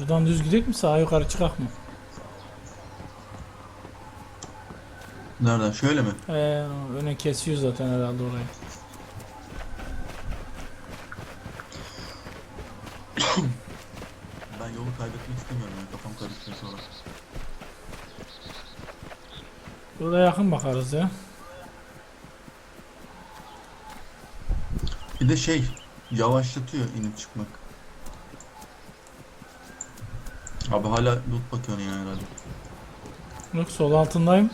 Şuradan düz gidelim mi sağa yukarı çıkak mı? Nereden? Şöyle mi? Ee, öne kesiyor zaten herhalde orayı. Ben yolu kaybetmek istemiyorum ya. Kafam karıştı sonra. Burada yakın bakarız ya. Bir de şey yavaşlatıyor inip çıkmak. Abi hala loot bakıyorsun ya herhalde. Yok sol altındayım.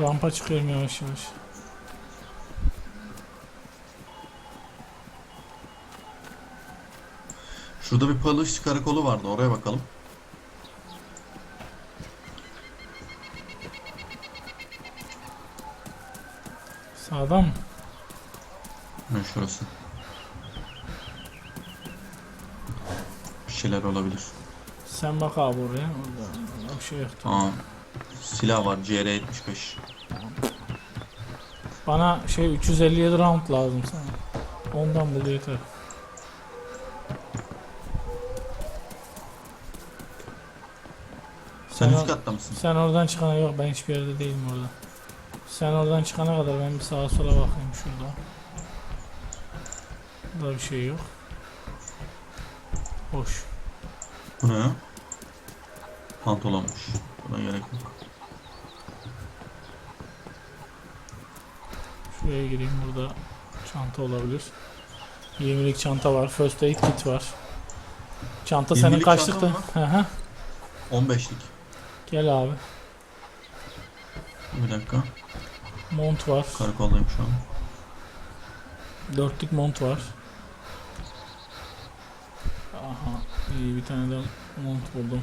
Rampa çıkıyorum yavaş yavaş. Şurada bir palış karakolu vardı oraya bakalım. Sağdan mı? Ne şurası. Şeyler olabilir. Sen bak abi oraya. Orada, bir şey yok. Aa, silah var CR75. Bana şey 357 round lazım sana. Ondan bul yeter. Sen Sana- üst katta mısın? Sen oradan çıkana yok ben hiçbir yerde değilim orada. Sen oradan çıkana kadar ben bir sağa sola bakayım şurada. Burada bir şey yok. Hoş. Bu ne ya? Pantolonmuş. Buna gerek yok. Şuraya gireyim burada çanta olabilir. 20'lik çanta var. First aid kit var. Çanta senin 20'lik kaçlıktı? Hı hı. 15'lik. Gel abi. Bir dakika. Mont var. Karakoldayım şu an. Dörtlük mont var. Aha. iyi bir tane de mont buldum.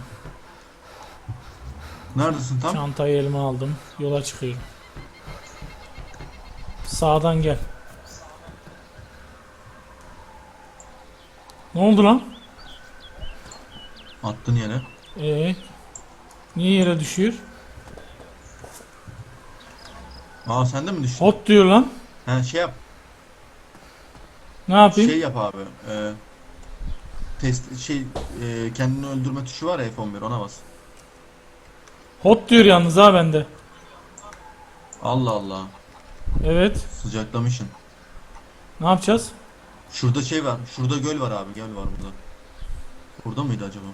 Neredesin tam? Çantayı elime aldım. Yola çıkıyorum. Sağdan gel. Ne oldu lan? Attın yere. Ee, niye yere düşüyor? Aa sen de mi düştün? Hot diyor lan. He şey yap. Ne yapayım? Şey yap abi. E, test şey e, kendini öldürme tuşu var ya F11 ona bas. Hot diyor yalnız ha bende. Allah Allah. Evet. Sıcaklamışsın. Ne yapacağız? Şurada şey var. Şurada göl var abi. Göl var burada. Burada mıydı acaba?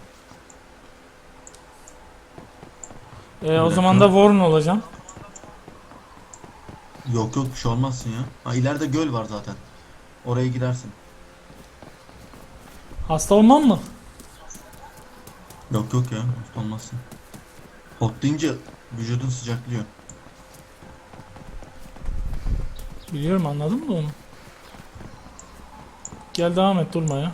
Ee, o dakika. zaman da Warren olacağım. Yok yok bir şey olmazsın ya. Ha ileride göl var zaten. Oraya gidersin. Hasta olmam mı? Yok yok ya. hasta olmazsın. Hot deyince vücudun sıcaklıyor. Biliyorum anladın mı onu? Gel devam et durma ya.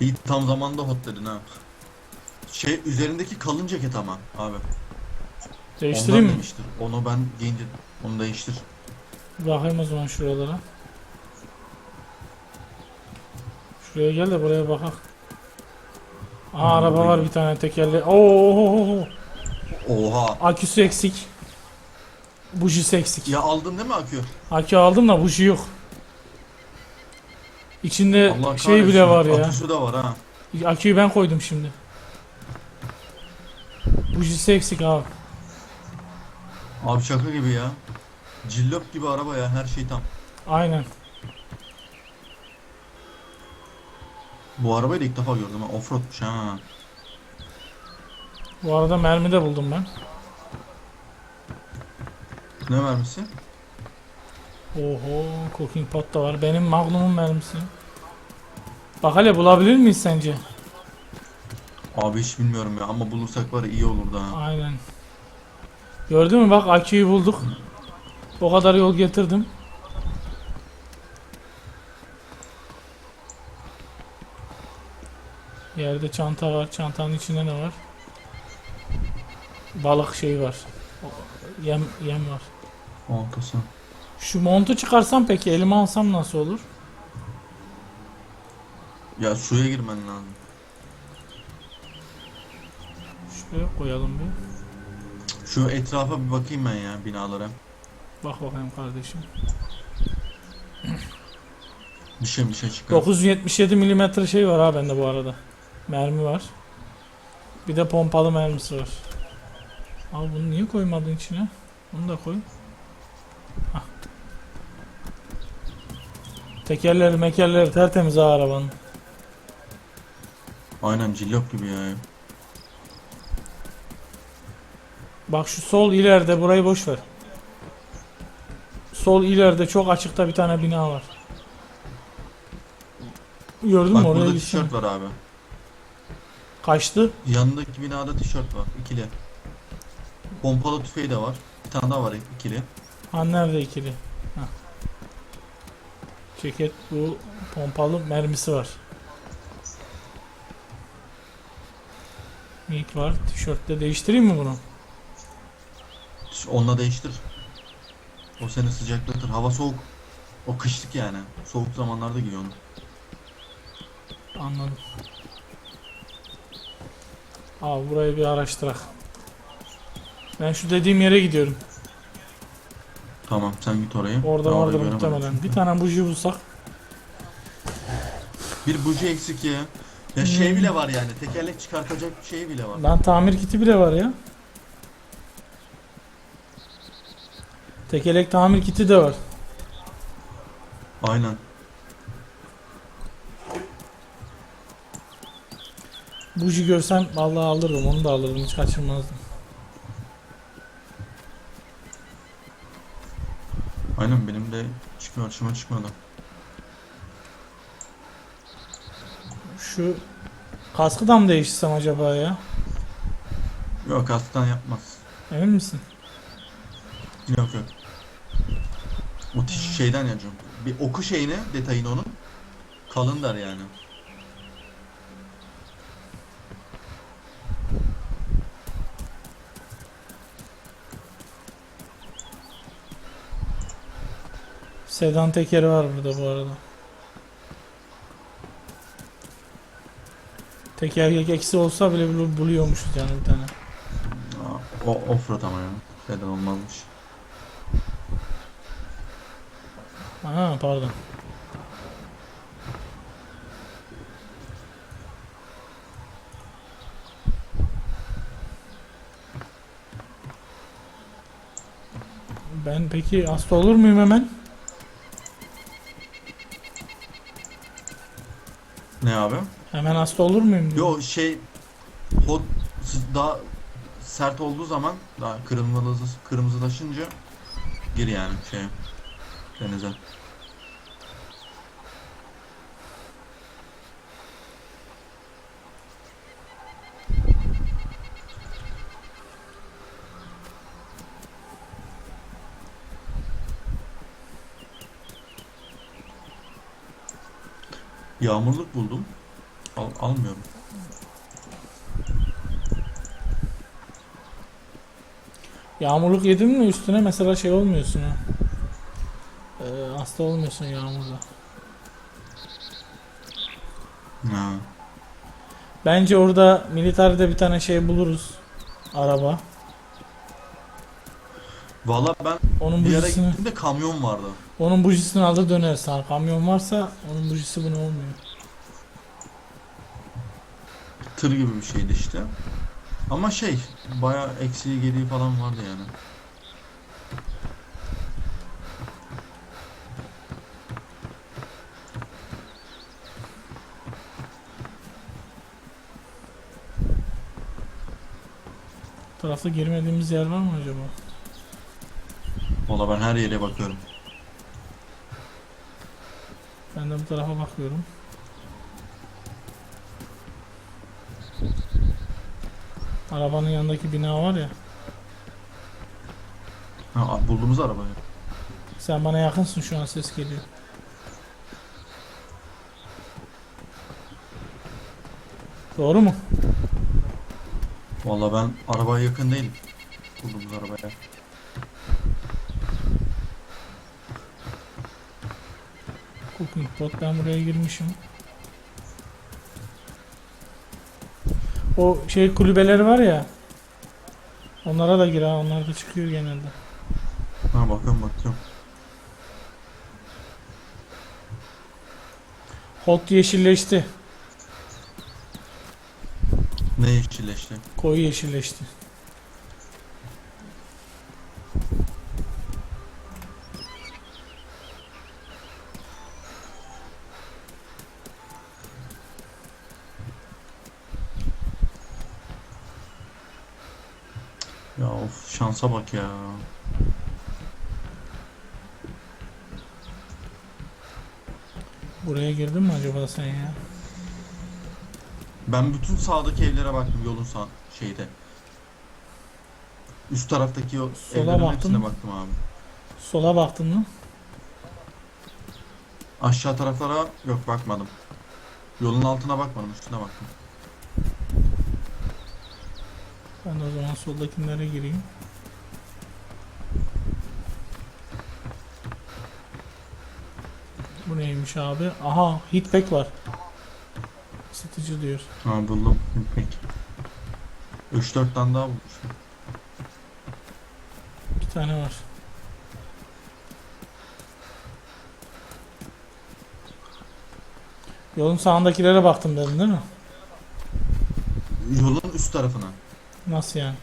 İyi tam zamanda hot dedin ha. Şey üzerindeki kalın ceket ama abi. Değiştireyim Ondan mi? demiştir. Onu ben giyince onu değiştir. Bakayım o zaman şuralara. Şuraya gel de buraya bakak. Aa araba var bir tane tekerli. Oo, Oha. aküsü eksik. Bujisi eksik. Ya aldın değil mi akü? Akü aldım da buji yok. İçinde Allah şey bile var ya. Aküsü de var ha. Aküyü ben koydum şimdi. Bujisi eksik abi. Abi şaka gibi ya. Cillop gibi araba ya her şey tam. Aynen. Bu arabayı da ilk defa gördüm ha. Offroadmuş ha. Bu arada mermi de buldum ben. Ne vermişsin? Oho, cooking pot da var. Benim Magnum'un mermisi. Bak hele bulabilir miyiz sence? Abi hiç bilmiyorum ya ama bulursak var ya iyi olurdu ha. Aynen. Gördün mü bak aküyü bulduk. O kadar yol getirdim. Yerde çanta var. Çantanın içinde ne var? Balık şeyi var. Yem yem var. Ortası. Şu montu çıkarsam peki elime alsam nasıl olur? Ya suya girmen lazım. Şuraya koyalım bir. Şu etrafa bir bakayım ben ya binalara. Bak bakayım kardeşim. Bir şey bir şey çıkar. 977 milimetre şey var ha bende bu arada. Mermi var. Bir de pompalı mermisi var. Abi bunu niye koymadın içine? Bunu da koy. Hah. Tekerleri mekerleri tertemiz ha arabanın. Aynen cillop gibi ya. Bak şu sol ileride burayı boş ver. Sol ileride çok açıkta bir tane bina var. Gördün mü Bak oraya burada tişört var abi. Kaçtı. Yanındaki binada tişört var. ikili. Pompalı tüfeği de var. Bir tane daha var ikili. Ha nerede ikili? Ha. Ceket bu pompalı mermisi var. Mik var. Tişörtte değiştireyim mi bunu? Onunla değiştir. O seni sıcaklatır. Hava soğuk. O kışlık yani. Soğuk zamanlarda giyiyor onu. Anladım. Abi burayı bir araştırak. Ben şu dediğim yere gidiyorum. Tamam sen git oraya. Orada Ben vardır göremedim muhtemelen. çünkü. Bir tane buji bulsak. Bir buji eksik ya. Ya şey bile var yani. Tekerlek çıkartacak şey bile var. Lan tamir kiti bile var ya. Tekelek tamir kiti de var. Aynen. Buji görsem vallahi alırdım onu da alırdım hiç kaçırmazdım. Aynen benim de çıkmıyor açıma çıkmadı. Şu kaskı da mı değiştirsem acaba ya? Yok aslan yapmaz. Emin misin? Yok yok. O tiş- şeyden yapacağım. Bir oku şeyine detayını onun. Kalın der yani. Sedan tekeri var burada bu arada. Tekerlek eksi olsa bile bul- buluyormuşuz yani bir tane. Aa, O offroad ama ya. Şeyden olmazmış. Ha pardon. Ben peki hasta olur muyum hemen? Ne abi? Hemen hasta olur muyum? diyor. Yo şey hot s- daha sert olduğu zaman daha kırmızı kırmızılaşınca gir yani şey denize. Yağmurluk buldum. Al, almıyorum. Yağmurluk yedin mi üstüne mesela şey olmuyorsun ha. Hasta olmuyorsun yağmurda. Ha. Bence orada militaride bir tane şey buluruz. Araba. Valla ben Onun bir ara bujisini, gittiğimde kamyon vardı. onun bujisini alır döneriz. Ha, kamyon varsa onun bujisi buna olmuyor. Tır gibi bir şeydi işte. Ama şey bayağı eksiği geriği falan vardı yani. Tarafta girmediğimiz yer var mı acaba? Valla ben her yere bakıyorum. Ben de bu tarafa bakıyorum. Arabanın yanındaki bina var ya. Ha, bulduğumuz arabayı. Sen bana yakınsın şu an ses geliyor. Doğru mu? Valla ben arabaya yakın değilim. Bulduğumuz arabaya. Cooking pot ben buraya girmişim. O şey kulübeleri var ya. Onlara da gir ha onlar da çıkıyor genelde. Ha bakıyorum bakıyorum. Hot yeşilleşti. Ne yeşilleşti? Koyu yeşilleşti. Ya of şansa bak ya. Buraya girdin mi acaba sen ya? Ben bütün sağdaki evlere baktım yolun sağ şeyde. Üst taraftaki o Sola evlerin baktın hepsine baktım abi. Sola baktın mı? Aşağı taraflara yok bakmadım. Yolun altına bakmadım, üstüne baktım. Ben de o zaman soldakilere gireyim. Bu neymiş abi? Aha hitpack var. Isıtıcı diyor. Ha buldum. Peki. 3-4 tane daha bulmuşum. Bir tane var. Yolun sağındakilere baktım dedin değil mi? Yolun üst tarafına. Nasıl yani?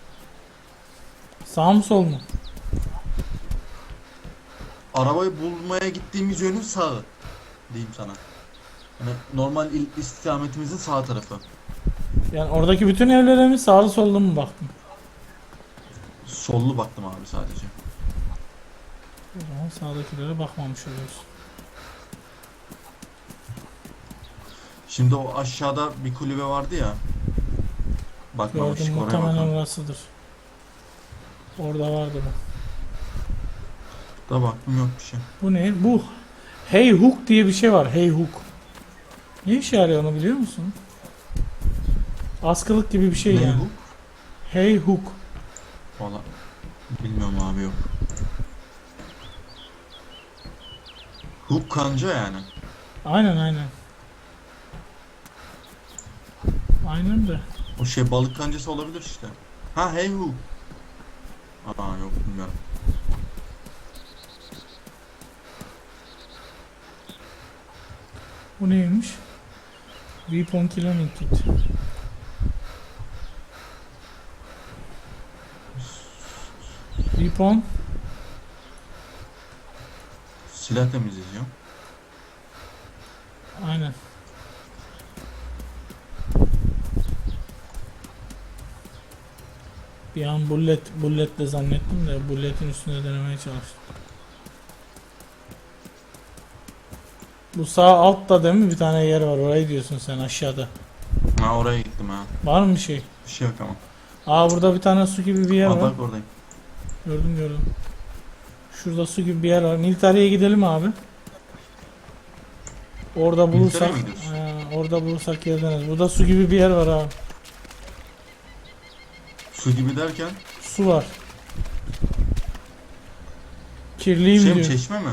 Sağ mı sol mu? Arabayı bulmaya gittiğimiz yönün sağı. Diyeyim sana. Yani normal istikametimizin sağ tarafı. Yani oradaki bütün evlere mi sağlı sollu mu baktın? Sollu baktım abi sadece. O zaman sağdakilere bakmamış oluyoruz. Şimdi o aşağıda bir kulübe vardı ya. Bakmamıştık Gördüm oraya muhtemelen bakalım. orasıdır. Orada vardı bu. Da baktım yok bir şey. Bu ne? Bu Hey Hook diye bir şey var. Hey Hook. Ne işe yarıyor onu biliyor musun? Askılık gibi bir şey ne yani. bu? Hey Hook. Valla bilmiyorum abi yok. Hook kanca yani. Aynen aynen. Aynen de. O şey balık kancası olabilir işte. Ha hey hook. Aa yok bilmiyorum. Bu neymiş? Weapon Cloning Kit. Weapon Silah temizleyeceğim. Aynen. Bir an bullet, bullet de zannettim de bulletin üstünde denemeye çalıştım. Bu sağ altta değil mi bir tane yer var orayı diyorsun sen aşağıda. Ha oraya gittim ha. Var mı bir şey? Bir şey yok ama. Aa burada bir tane su gibi bir yer Aa, var. bak oradayım. Gördüm gördüm. Şurada su gibi bir yer var. Military'e gidelim abi. Orada bulursak, mi? Ha, orada bulursak yer döneriz. Burada su gibi bir yer var abi. Su gibi derken Su var. Kirliyim şey mi diyor. çeşme mi?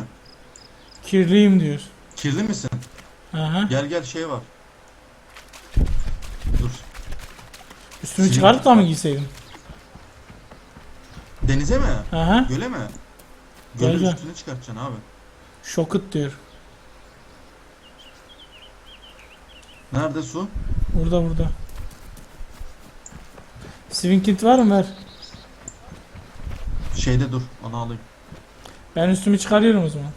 Kirliyim diyor. Kirli misin? Aha. Gel gel şey var. Dur. Üstümü Silin. çıkarıp da mı giyseydim? Denize mi? Aha. Göle mi? Göle gel. üstünü çıkartacaksın abi. Şokut diyor. Nerede su? Burada burada. Swing kit var mı ver? Şeyde dur. Onu alayım. Ben üstümü çıkarıyorum o zaman.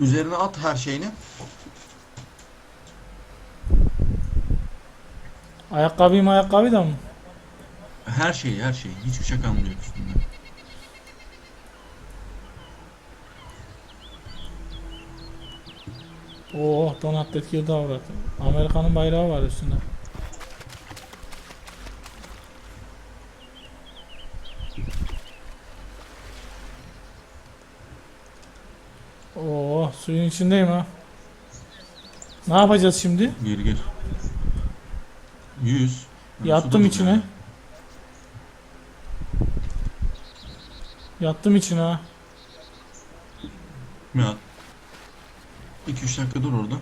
Üzerine at her şeyini. Ayakkabıyım ayakkabı da mı? Her şeyi her şeyi. Hiçbir şey kalmıyor üstünde. Oo Donat Tekirdağ avrat. Amerika'nın bayrağı var üstünde. Oo suyun içindeyim ha. Ne yapacağız şimdi? Gir gir. 100. Yattım içine. Yattım içine ha. Ya. 2-3 dakika dur orada.